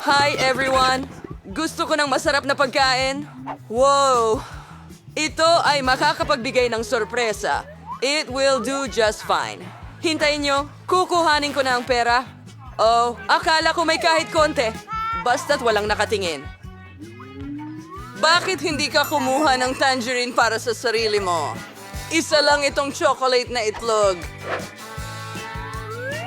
Hi everyone! Gusto ko ng masarap na pagkain. Wow! Ito ay makakapagbigay ng sorpresa. It will do just fine. Hintayin nyo, kukuhanin ko na ang pera. Oh, akala ko may kahit konti. Basta't walang nakatingin. Bakit hindi ka kumuha ng tangerine para sa sarili mo? Isa lang itong chocolate na itlog.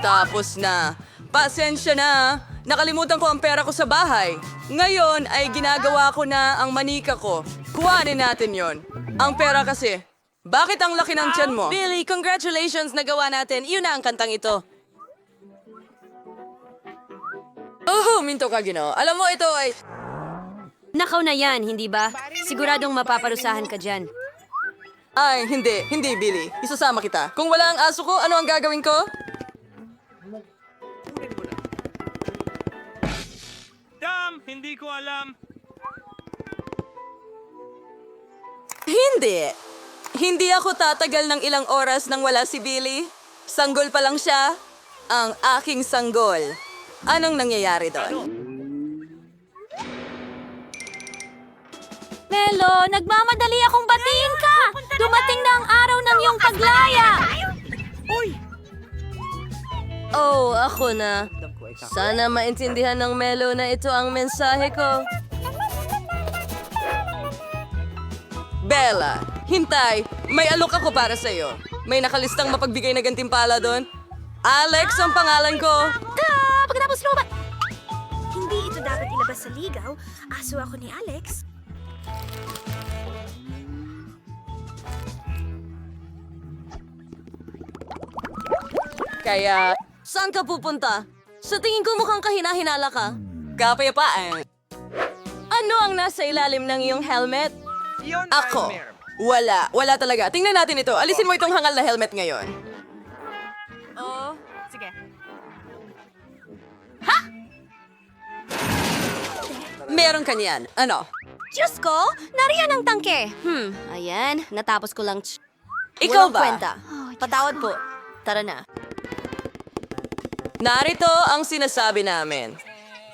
Tapos na. Pasensya na. Nakalimutan ko ang pera ko sa bahay. Ngayon ay ginagawa ko na ang manika ko. Kuhanin natin yon. Ang pera kasi. Bakit ang laki ng tiyan mo? Billy, congratulations nagawa natin. Iyon na ang kantang ito. Oh, minto ka, Gino. Alam mo, ito ay... Nakaw na yan, hindi ba? Siguradong mapaparusahan ka dyan. Ay, hindi. Hindi, Billy. Isasama kita. Kung wala ang aso ko, ano ang gagawin ko? Hindi ko alam. Hindi. Hindi ako tatagal ng ilang oras nang wala si Billy. Sanggol pa lang siya. Ang aking sanggol. Anong nangyayari doon? Melo, nagmamadali akong batiin ka! Dumating na ang araw ng iyong paglaya! Oh, ako na. Sana maintindihan ng Melo na ito ang mensahe ko. Bella, hintay. May alok ako para sa'yo. May nakalistang mapagbigay na gantimpala doon. Alex ang pangalan ko. Ah, pagkatapos robot! Hindi ito dapat ilabas sa ligaw. Aso ako ni Alex. Kaya, saan ka pupunta? Sa tingin ko mukhang kahinahinala ka. Kapayapaan. Ano ang nasa ilalim ng iyong helmet? Ako. Wala. Wala talaga. Tingnan natin ito. Alisin mo itong hangal na helmet ngayon. Oh. Sige. Meron ka niyan. Ano? Diyos ko, nariyan ang tangke. Hmm, ayan, natapos ko lang. Ikaw Walang ba? kwenta. Patawad po. Tara na. Narito ang sinasabi namin.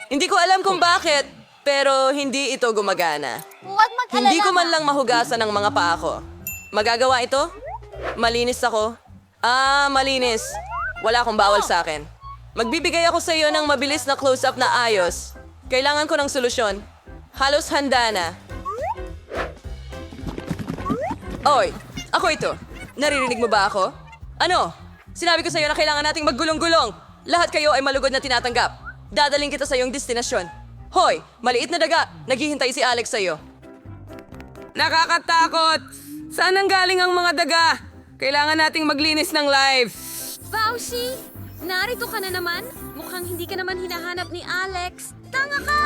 Hindi ko alam kung bakit, pero hindi ito gumagana. Huwag mag Hindi ko man lang mahugasan ang mga paa ko. Magagawa ito? Malinis ako. Ah, malinis. Wala akong bawal sa akin. Magbibigay ako sa iyo ng mabilis na close-up na ayos. Kailangan ko ng solusyon. Halos handa na. Oy, ako ito. Naririnig mo ba ako? Ano? Sinabi ko sa iyo na kailangan nating maggulong-gulong. Lahat kayo ay malugod na tinatanggap. Dadaling kita sa iyong destinasyon. Hoy, maliit na daga. Naghihintay si Alex sa iyo. Nakakatakot! Saan ang galing ang mga daga? Kailangan nating maglinis ng live. Fauci, narito ka na naman. Mukhang hindi ka naman hinahanap ni Alex. Tanga ka!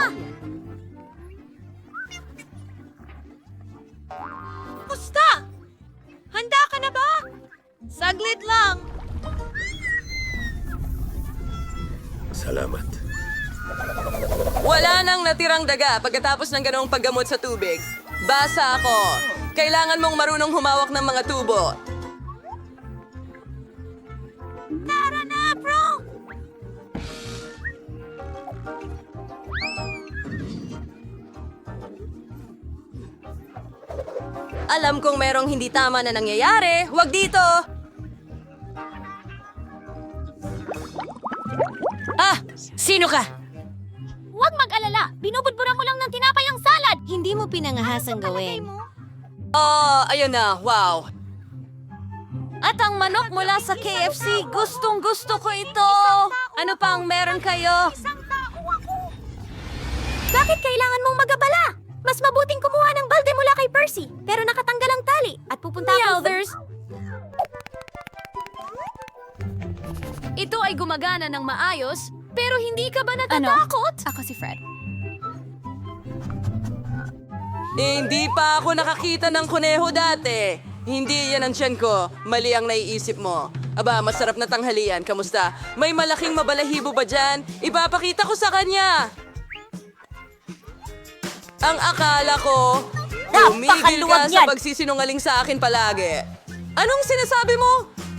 Musta? Handa ka na ba? Saglit lang. Salamat. Wala nang natirang daga pagkatapos ng ganong paggamot sa tubig. Basa ako. Kailangan mong marunong humawak ng mga tubo. Tara na, bro! Alam kong merong hindi tama na nangyayari. Huwag dito! Sino ka? Huwag mag-alala. Binubudburan mo lang ng tinapay ang salad. Hindi mo pinangahasang gawin. Oh, ayun na. Wow. At ang manok mula sa KFC, gustong gusto ko ito! Ano pang meron kayo? Isang tao ako. Bakit kailangan mong magabala? Mas mabuting kumuha ng balde mula kay Percy, pero nakatanggal ang tali at pupunta ako others. Ito ay gumagana ng maayos, pero hindi ka ba natatakot? Ako si Fred. Hindi pa ako nakakita ng kuneho dati. Hindi yan ang tiyan ko. Mali ang naiisip mo. Aba, masarap na tanghalian. Kamusta? May malaking mabalahibo ba dyan? Ipapakita ko sa kanya. Ang akala ko, tumigil ka sa pagsisinungaling sa akin palagi. Anong sinasabi mo?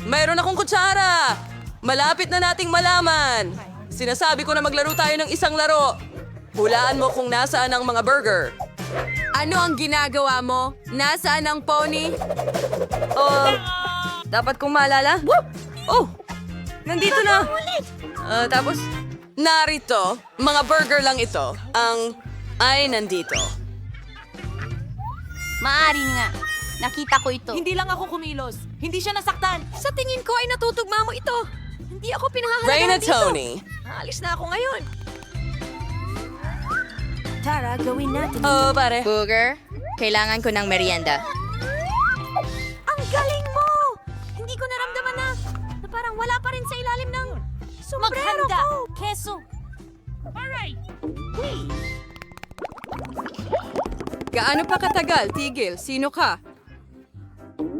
Mayroon akong kutsara. Malapit na nating malaman. Sinasabi ko na maglaro tayo ng isang laro. Hulaan mo kung nasaan ang mga burger. Ano ang ginagawa mo? Nasaan ang pony? Oh, dapat kong maalala? Oh, nandito na. Ah, tapos, narito, mga burger lang ito. Ang ay nandito. Maari nga. Nakita ko ito. Hindi lang ako kumilos. Hindi siya nasaktan. Sa tingin ko ay natutugma mo ito. Hindi ako pinahahalagaan Reyna dito. Tony. Aalis na ako ngayon. Tara, gawin natin. Oh, pare. Booger, kailangan ko ng merienda. Ang galing mo! Hindi ko naramdaman na, na parang wala pa rin sa ilalim ng sombrero Maghanda. ko. Keso. Gaano pa katagal? Tigil. Sino ka?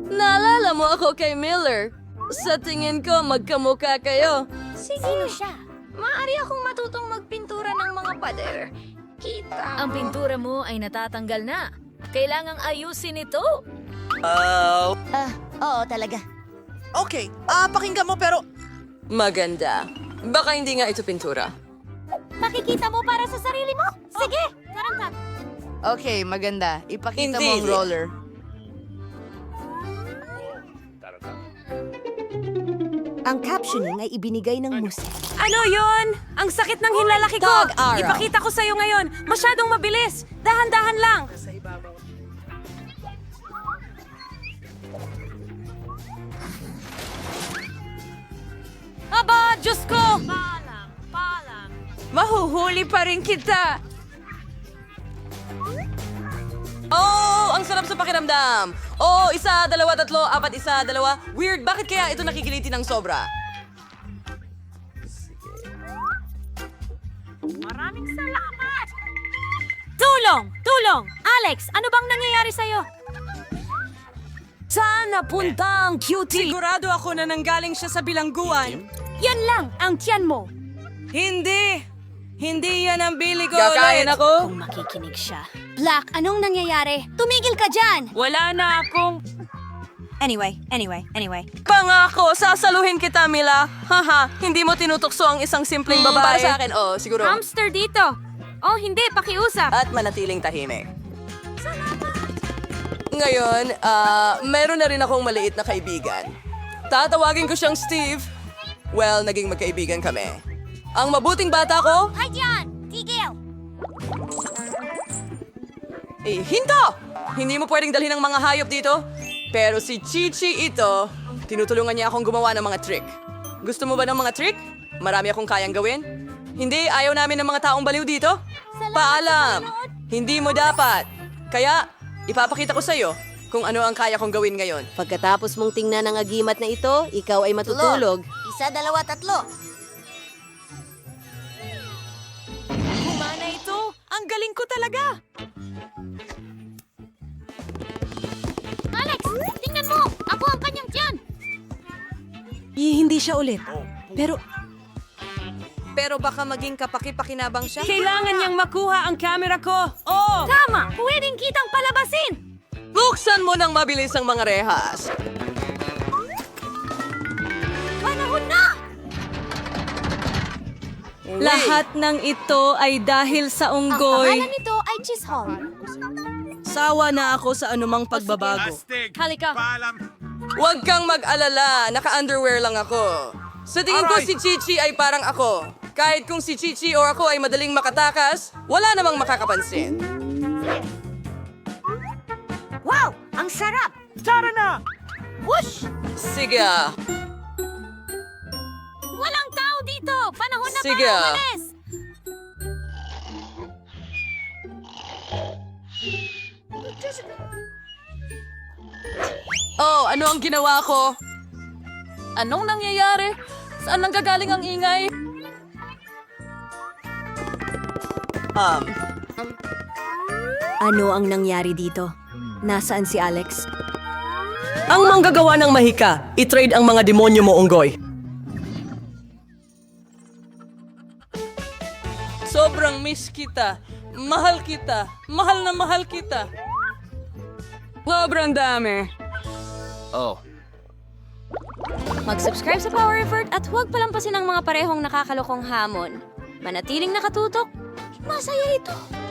Naalala mo ako kay Miller. Sa tingin ko, magkamukha kayo. Sino siya? Maaari akong matutong magpintura ng mga pader. Kita Ang pintura mo ay natatanggal na. Kailangang ayusin ito. Ah, oo talaga. Okay, ah, pakinggan mo pero... Maganda. Baka hindi nga ito pintura. Makikita mo para sa sarili mo? Sige, tarangkat. Okay, maganda. Ipakita Hindi. mo ang roller. Ang captioning ay ibinigay ng musik. Ano yon? Ang sakit ng hinlalaki ko. Dog arrow. Ipakita ko sa'yo ngayon. Masyadong mabilis. Dahan-dahan lang. Aba, Diyos ko! Palang, palang. Mahuhuli pa rin kita. Oh, ang sarap sa pakiramdam. Oh, isa, dalawa, tatlo, apat, isa, dalawa. Weird, bakit kaya ito nakikiliti ng sobra? Tulong! Tulong! Alex, ano bang nangyayari sa'yo? Saan napunta ang cutie? Sigurado ako na nanggaling siya sa bilangguan. Yan lang ang tiyan mo. Hindi! Hindi yan ang bili ko. Kakain Lain ako. Kung makikinig siya. Black, anong nangyayari? Tumigil ka dyan! Wala na akong... Anyway, anyway, anyway. Pangako, sasaluhin kita, Mila. Haha, hindi mo tinutukso ang isang simpleng babae. Para sa akin, oh, siguro. Hamster dito. Oh, hindi. Pakiusap. At manatiling tahimik. Ngayon, ah, meron na rin akong maliit na kaibigan. Tatawagin ko siyang Steve. Well, naging magkaibigan kami. Ang mabuting bata ko, Hay eh, hinto! Hindi mo pwedeng dalhin ang mga hayop dito. Pero si Chichi ito, tinutulungan niya akong gumawa ng mga trick. Gusto mo ba ng mga trick? Marami akong kayang gawin. Hindi, ayaw namin ng mga taong baliw dito. Paalam! Hindi mo dapat. Kaya, ipapakita ko sa'yo kung ano ang kaya kong gawin ngayon. Pagkatapos mong tingnan ang agimat na ito, ikaw ay matutulog. Isa, dalawa, tatlo. Kumana ito. Ang galing ko talaga. Hindi siya ulit. Pero Pero baka maging kapaki-pakinabang siya. Kailangan niyang makuha ang camera ko. Oh! Tama! Pwedeng kitang palabasin! Buksan mo ng mabilis ang mga rehas. Panahon na! Lahat ng ito ay dahil sa Ang unggoy. pangalan nito ay Chisholm. sawa na ako sa anumang pagbabago. Astig. Halika. Paalam. Huwag kang mag-alala, naka-underwear lang ako. Sa tingin ko si Chichi ay parang ako. Kahit kung si Chichi o ako ay madaling makatakas, wala namang makakapansin. Wow! Ang sarap! Tara na! Whoosh! Sige ah. Walang tao dito! Panahon na Sige, para ah. umalis! Oh, ano ang ginawa ko? Anong nangyayari? Saan nanggagaling ang ingay? Um, Ano ang nangyari dito? Nasaan si Alex? Ang manggagawa ng mahika, i-trade ang mga demonyo mo, Unggoy. sobrang miss kita. Mahal kita. Mahal na mahal kita. Sobrang dami. Mag-subscribe sa Power Effort at huwag palampasin ang mga parehong nakakalokong hamon. Manatiling nakatutok, Masaya ito.